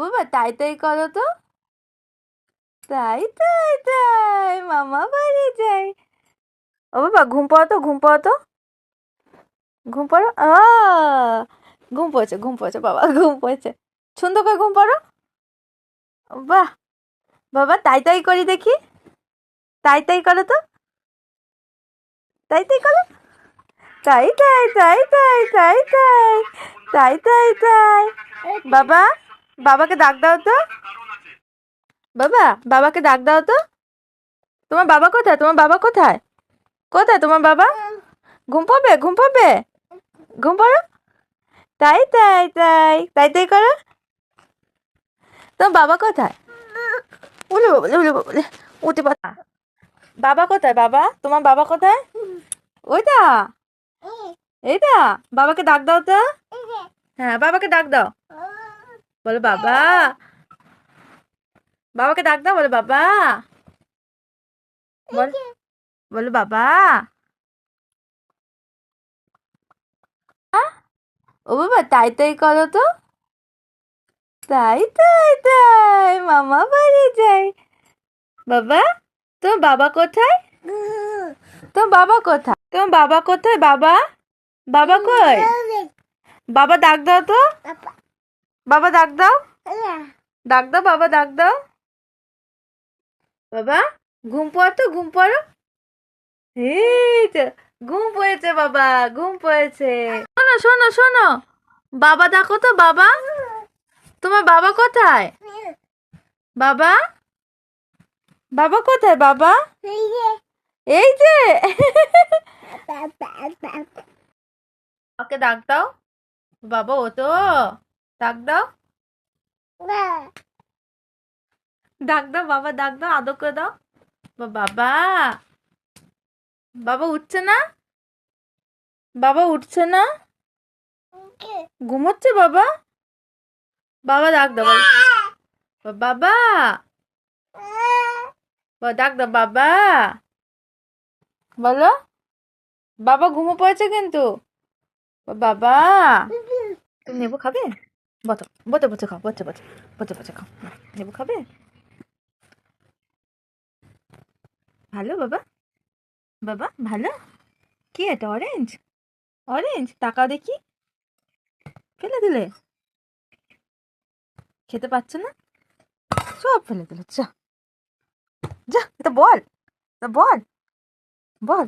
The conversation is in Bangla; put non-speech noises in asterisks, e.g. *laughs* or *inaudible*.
বাবা তাই তাই করো তো। তাই তাই তাই মামা বাড়ি যাই ও বাবা ঘুম পাও তো ঘুম পাও তো? ঘুম পাড়ো? আ ঘুম পড়েছে ঘুম পড়েছে বাবা *laughs* ঘুম পড়েছে। সুন্দর করে ঘুম পাড়ো? বাহ! বাবা তাই তাই করি দেখি। তাই তাই করো তো। তাই তাই করো। তাই তাই তাই তাই তাই তাই তাই তাই তাই। বাবা? বাবাকে ডাক দাও তো। বাবা, বাবাকে ডাক দাও তো। তোমার বাবা কোথায়? তোমার বাবা কোথায়? কোথায় তোমার বাবা? ঘুম পাবে? ঘুম পাবে? ঘুম পাড়ো তাই তাই তাই তাই তাই করো। তোমার বাবা কোথায়? উলে বাবলে উলে বাবলে উঠে পাতা বাবা কোথায়? বাবা, তোমার বাবা কোথায়? ওইটা? এইটা? বাবাকে ডাক দাও তো। হ্যাঁ বাবাকে ডাক দাও। বলো, বাবা। বাবাকে ডাক দাও, বলো, বাবা। বল, বলো, বাবা। ও বাবা, তাই তাই করো তো। তাই তাই তাই, মামা বাড়ি যাই বাবা, তোমার বাবা কোথায়? তোমার বাবা কোথায়? তোমার বাবা কোথায়, বাবা? বাবা কই? বাবা ডাক দাও তো। বাবা ডাক দাও। ডাক দাও বাবা ডাক দাও। বাবা ঘুম পড়ো তো ঘুম পড়ো। ঘুম পড়েছে বাবা ঘুম পড়েছে। শোনো শোনো শোনো। বাবা ডাকো তো বাবা। তোমার বাবা কোথায়? বাবা? বাবা কোথায় বাবা? এই যে। ওকে ডাক দাও? বাবা ও তো। ডাক দাও ডাক দাও বাবা ডাক দাও আদর করে দাও বাবা বাবা উঠছে না বাবা উঠছে না ঘুমোচ্ছে বাবা বাবা ডাক দাও বলো। বাবা ডাক দাও বাবা বলো বাবা ঘুমো পড়েছে কিন্তু বাবা তুমি নেব খাবে বতো বতো বতো খাও বতো বতো বতো বতো খাও নেব খাবে ভালো বাবা বাবা ভালো কি এটা অরেঞ্জ অরেঞ্জ টাকা দেখি ফেলে দিলে খেতে পাচ্ছ না সব ফেলে দিলে যা যা এটা বল এটা বল বল